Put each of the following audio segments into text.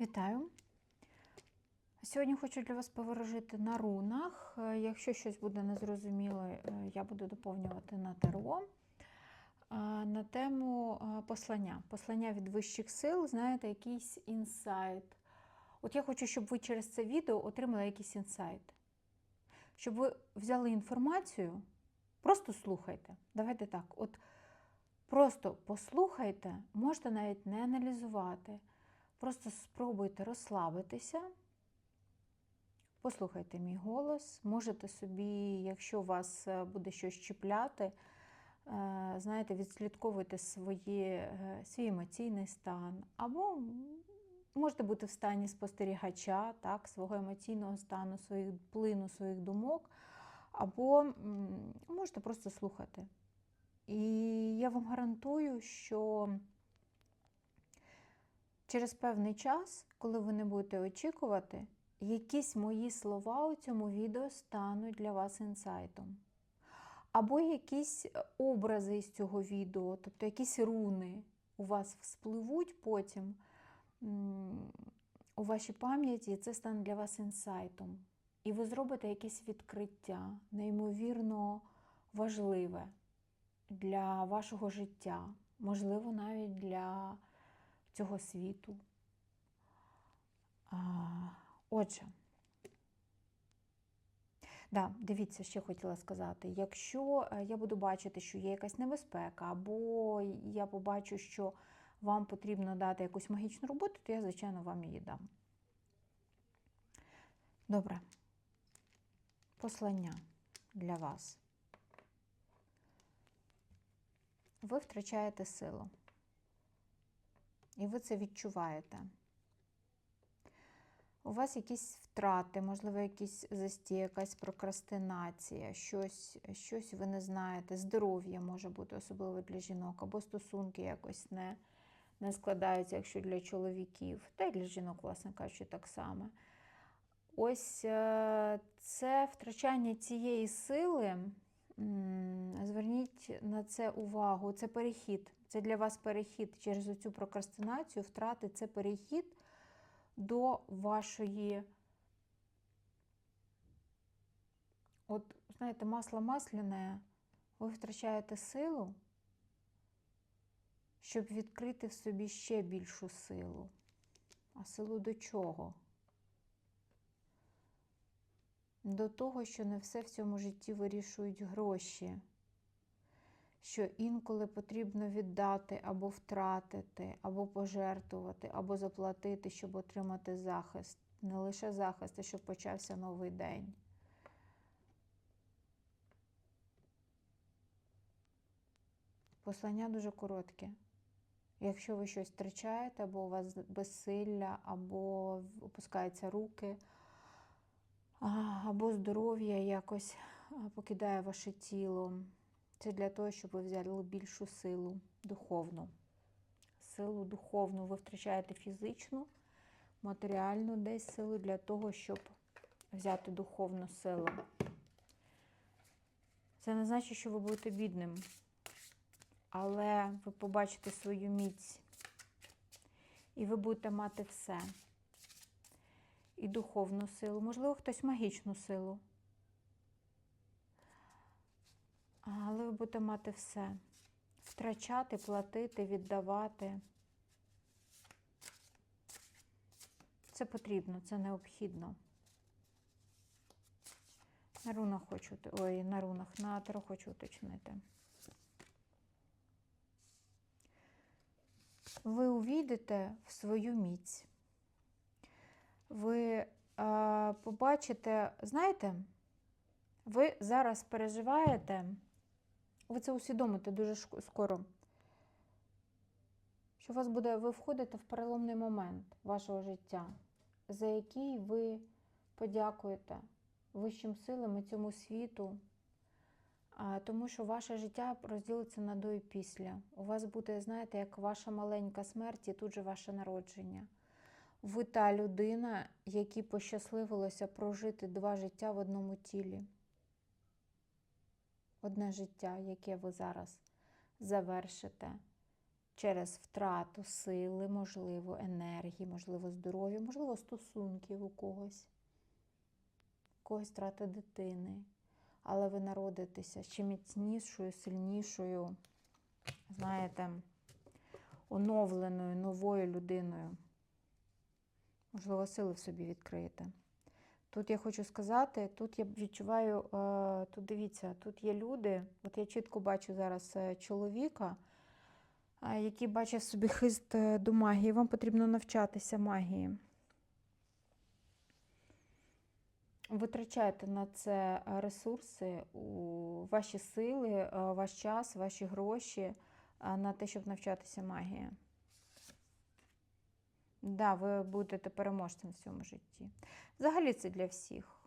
Вітаю! Сьогодні хочу для вас поворожити на рунах. Е, Якщо щось буде незрозуміло, е, я буду доповнювати на таро. Е, На тему послання. Послання від вищих сил, знаєте, якийсь інсайт. От я хочу, щоб ви через це відео отримали якийсь інсайт. Щоб ви взяли інформацію, просто слухайте. Давайте так. От просто послухайте, можете навіть не аналізувати. Просто спробуйте розслабитися, послухайте мій голос. Можете собі, якщо вас е, буде щось чіпляти, е, знаєте, відслідковуйте свої, е, свій емоційний стан. Або можете бути в стані спостерігача, так, свого емоційного стану, своїх плину, своїх думок, або можете просто слухати. І я вам гарантую, що через певний час, коли ви не будете очікувати, якісь мої слова у цьому відео стануть для вас інсайтом. Або якісь е, образи із цього відео, тобто якісь руни у вас вспливуть потім у вашій пам'яті, і це стане для вас інсайтом. І ви зробите якесь відкриття, неймовірно важливе для вашого життя, можливо, навіть для цього світу. Отже, да, дивіться, ще хотіла сказати: якщо е, я буду бачити, що є якась небезпека, або я побачу, що вам потрібно дати якусь магічну роботу, то я, звичайно, вам її дам. Добре. Послання для вас. Ви втрачаєте силу. І ви це відчуваєте. У вас якісь втрати, можливо, якісь застій, якась прокрастинація, щось, щось ви не знаєте, здоров'я може бути, особливо для жінок, або стосунки якось не, не складаються, якщо для чоловіків, та й для жінок, власне кажучи, так само. Ось е, це втрачання цієї сили. Зверніть на це увагу. Це перехід. Це для вас перехід через цю прокрастинацію, втрати це перехід до вашої, от, знаєте, масло масляне, ви втрачаєте силу, щоб відкрити в собі ще більшу силу. А силу до чого? До того, що не все в цьому житті вирішують гроші що інколи потрібно віддати або втратити, або пожертвувати, або заплатити, щоб отримати захист. Не лише захист, а щоб почався новий день. Послання дуже коротке. Якщо ви щось втрачаєте, або у вас безсилля, або опускаються руки, або здоров'я якось покидає ваше тіло. Це для того, щоб ви взяли більшу силу духовну. Силу духовну ви втрачаєте фізичну, матеріальну десь силу для того, щоб взяти духовну силу. Це не значить, що ви будете бідним, але ви побачите свою міць. І ви будете мати все. І духовну силу, можливо, хтось магічну силу. Але ви будете мати все. Втрачати, платити, віддавати. Це потрібно, це необхідно. На рунах хочу, ой, на рунах, на таро хочу уточнити. Ви увійдете в свою міць. Ви а, побачите, знаєте, ви зараз переживаєте. Ви це усвідомите дуже скоро. Що у вас буде, ви входите в переломний момент вашого життя, за який ви подякуєте вищим силам і цьому світу, тому що ваше життя розділиться на до і після. У вас буде, знаєте, як ваша маленька смерть і тут же ваше народження. Ви та людина, якій пощасливилося прожити два життя в одному тілі одне життя, яке ви зараз завершите через втрату сили, можливо, енергії, можливо, здоров'я, можливо, стосунків у когось, у когось втрата дитини. Але ви народитеся ще міцнішою, сильнішою, знаєте, оновленою, новою людиною. Можливо, сили в собі відкриєте. Тут я хочу сказати, тут я відчуваю, е, тут дивіться, тут є люди, от я чітко бачу зараз е, чоловіка, е, який бачить собі хист до магії. Вам потрібно навчатися магії. Витрачайте на це ресурси, ваші сили, ваш час, ваші гроші на те, щоб навчатися магії. Да, ви будете переможцем в цьому житті. Взагалі це для всіх.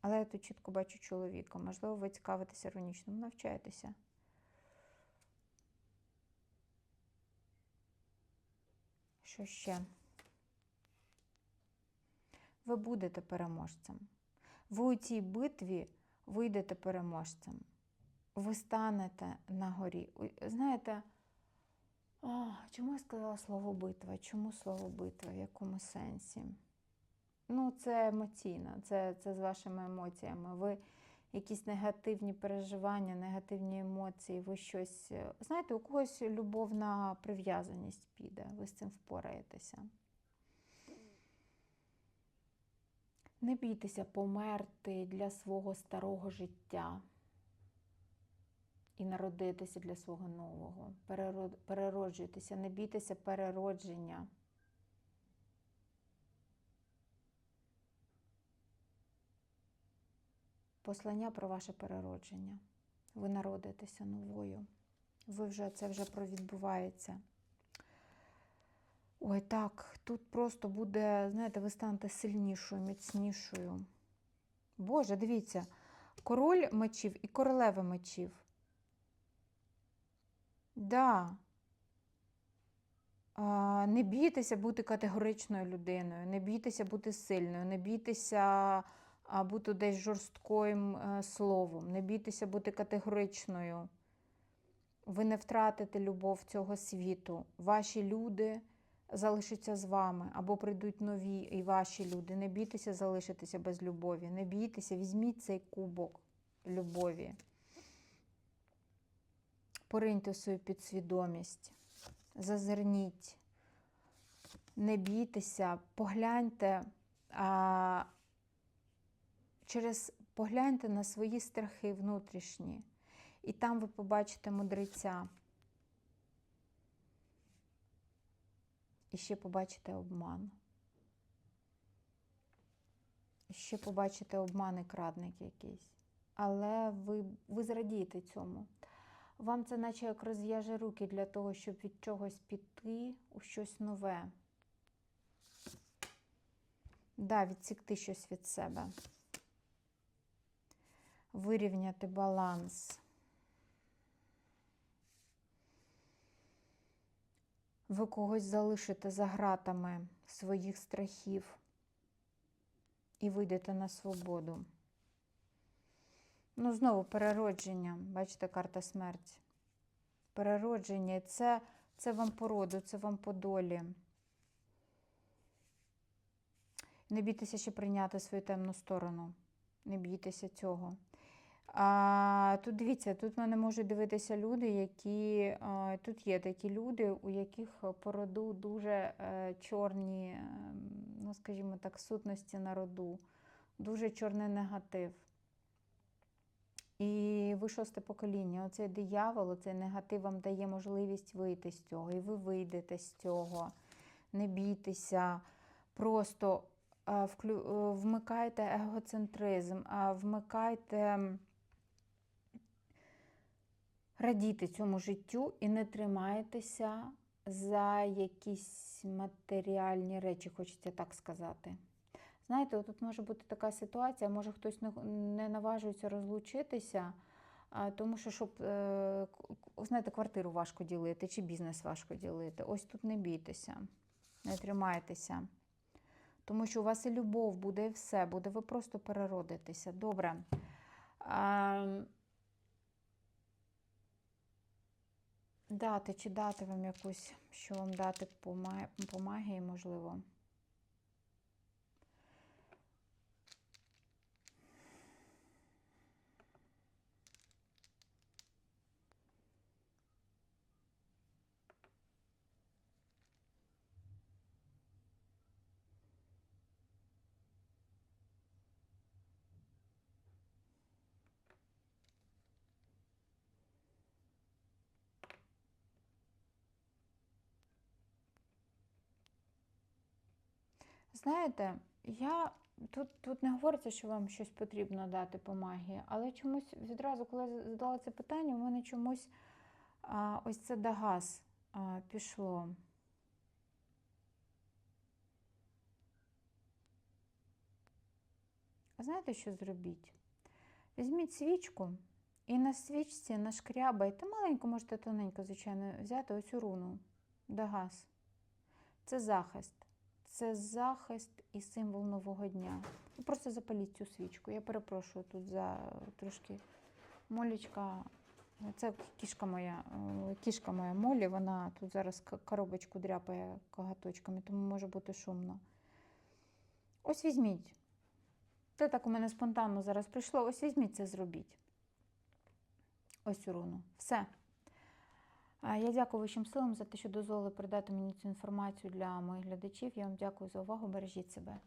Але я тут чітко бачу чоловіка. Можливо, ви цікавитеся іронічним, навчаєтеся. Що ще? Ви будете переможцем. Ви у цій битві вийдете переможцем. Ви станете на горі. Знаєте, а, чому я сказала слово битва? Чому слово битва? В якому сенсі? Ну, це емоційно, це, це з вашими емоціями. Ви якісь негативні переживання, негативні емоції, ви щось. е, Знаєте, у когось любовна прив'язаність піде, ви з цим впораєтеся. Не бійтеся померти для свого старого життя і народитися для свого нового. Перероджуйтеся, не бійтеся переродження. Послання про ваше переродження. Ви народитеся новою. Ви вже, це вже про відбувається. Ой, так, тут просто буде, знаєте, ви станете сильнішою, міцнішою. Боже, дивіться, король мечів і королева мечів. Да. Не бійтеся бути категоричною людиною, не бійтеся бути сильною, не бійтеся бути десь жорстким е, словом, не бійтеся бути категоричною. Ви не втратите любов цього світу. Ваші люди залишаться з вами або прийдуть нові і ваші люди. Не бійтеся залишитися без любові. Не бійтеся, візьміть цей кубок любові. Пориньте свою підсвідомість, зазирніть, не бійтеся, погляньте а, через погляньте на свої страхи внутрішні, і там ви побачите мудреця. І ще побачите обман. Ще побачите обман і крадник якийсь. Але ви, ви зрадієте цьому. Вам це наче як розв'яже руки для того, щоб від чогось піти у щось нове. Да, відсікти щось від себе. Вирівняти баланс. Ви когось залишите за гратами своїх страхів і вийдете на свободу. Ну, знову переродження. Бачите, карта смерті. Переродження. Це, це вам по роду, це вам по долі. Не бійтеся ще прийняти свою темну сторону. Не бійтеся цього. А, тут дивіться, тут мене можуть дивитися люди, які. А, тут є такі люди, у яких по роду дуже е, чорні, е, ну, скажімо так, сутності на роду, дуже чорний негатив. І ви шосте покоління. Оцей диявол, оцей негатив вам дає можливість вийти з цього. І ви вийдете з цього. Не бійтеся. Просто вклю... е, вмикайте егоцентризм, а, вмикайте. м, Радійте цьому життю і не тримайтеся за якісь матеріальні речі, хочеться так сказати. Знаєте, тут може бути така ситуація, може хтось не, наважується розлучитися, тому що, щоб, е, знаєте, квартиру важко ділити чи бізнес важко ділити. Ось тут не бійтеся, не тримайтеся. Тому що у вас і любов буде, і все буде, ви просто переродитеся. Добре. Дати чи дати вам якусь, що вам дати по магії, можливо. Знаєте, я тут, тут не говориться, що вам щось потрібно дати по магії, але чомусь відразу, коли я задала це питання, у мене чомусь а, ось це дагаз а, пішло. Знаєте, що зробіть? Візьміть свічку і на свічці нашкрябайте, маленьку, можете тоненько, звичайно, взяти оцю руну. Дагаз. Це захист. Це захист і символ нового дня. Просто запаліть цю свічку. Я перепрошую тут за трошки молічка. Це кішка моя, е, кішка моя Молі, вона тут зараз коробочку дряпає коготочками, тому може бути шумно. Ось візьміть. Це так у мене спонтанно зараз прийшло. Ось візьміть це зробіть. Ось цю руну. Все. Я дякую вищим силам за те, що дозволили передати мені цю інформацію для моїх глядачів. Я вам дякую за увагу. Бережіть себе.